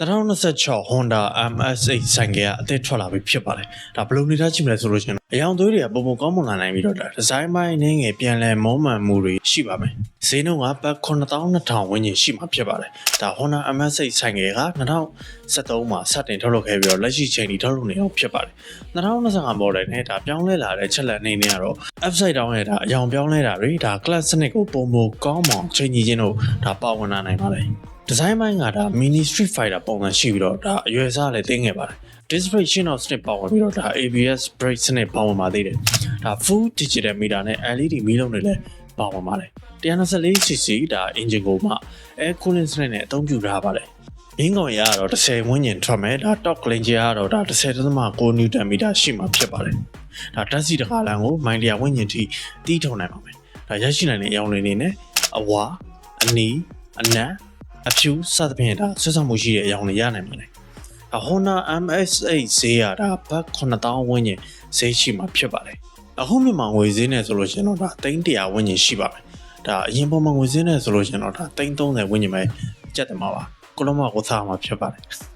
2026 Honda MS8 ဆိုင်ကကအသစ်ထွက်လာပြီဖြစ်ပါတယ်ဒါဘယ်လိုနေသားကြည့်မလဲဆိုလို့ရှိရင်အယောင်သွေးတွေကပုံပုံကောင်းမွန်လာနိုင်ပြီးတော့ဒါဒီဇိုင်းပိုင်းနဲ့ငယ်ပြန်လဲမောမှန်မှုတွေရှိပါမယ်ဈေးနှုန်းကဘတ်9200ဝန်းကျင်ရှိမှာဖြစ်ပါတယ်ဒါ Honda MS8 ဆိုင်ကက2023မှာစတင်ထုတ်လုပ်ခဲ့ပြီးတော့လက်ရှိချိန်ထိထုတ်လုပ်နေအောင်ဖြစ်ပါတယ်2025 model နဲ့ဒါပြောင်းလဲလာတဲ့ချက်လက်အနေနဲ့ကတော့ upside down ရဲ့ဒါအယောင်ပြောင်းလဲတာတွေဒါ class စနစ်ကိုပုံပုံကောင်းမွန်ချိန်ကြီးခြင်းတို့ဒါပါဝင်လာနိုင်ပါတယ် ဒီဇိုင်းပိုင်းကဒါ mini street fighter ပုံစံရှိပြီးတော့ဒါအရွယ်စားလည်းတင်းငယ်ပါတယ် disc brake ရှင်းအောင်စနစ်ပေါဝင်ပြီးတော့ဒါ ABS brake စနစ်ပေါဝင်ပါသေးတယ်ဒါ full digital meter နဲ့ LED မီးလုံးတွေလည်းပေါဝင်ပါတယ် 124cc ဒါ engine ကိုမှ air cooling စနစ်နဲ့အသုံးပြုထားပါတယ်ရင်းကောင်ရကတော့10ဝန်းကျင်ထွက်မယ်ဒါ top clean ကြီးကတော့ဒါ10.6 newton meter ရှိမှာဖြစ်ပါတယ်ဒါဓာတ်စီတစ်ခါလမ်းကိုမိုင်100ဝန်းကျင်ထိတီးထုံနိုင်ပါမယ်ဒါရရှိနိုင်တဲ့အရောင်တွေအနေနဲ့အဝါအနီအနက် အဖြူစသဖြင့်ဒါဆွဆောင်မှုရှိတဲ့အကြောင်းတွေရနိုင်ပါတယ်။အ Honda MS8 ဈေးရတာဘတ်9000ဝန်းကျင်ဈေးရှိမှာဖြစ်ပါတယ်။အခုမြန်မာငွေဈေးနဲ့ဆိုလို့ရှိရင်တော့ဒါ300ဝန်းကျင်ရှိပါမယ်။ဒါအရင်ပုံမှန်ငွေဈေးနဲ့ဆိုလို့ရှိရင်တော့ဒါ330ဝန်းကျင်ပဲကျက်တယ်မှာပါ။ကိုလုံးမကိုစားမှာဖြစ်ပါတယ်။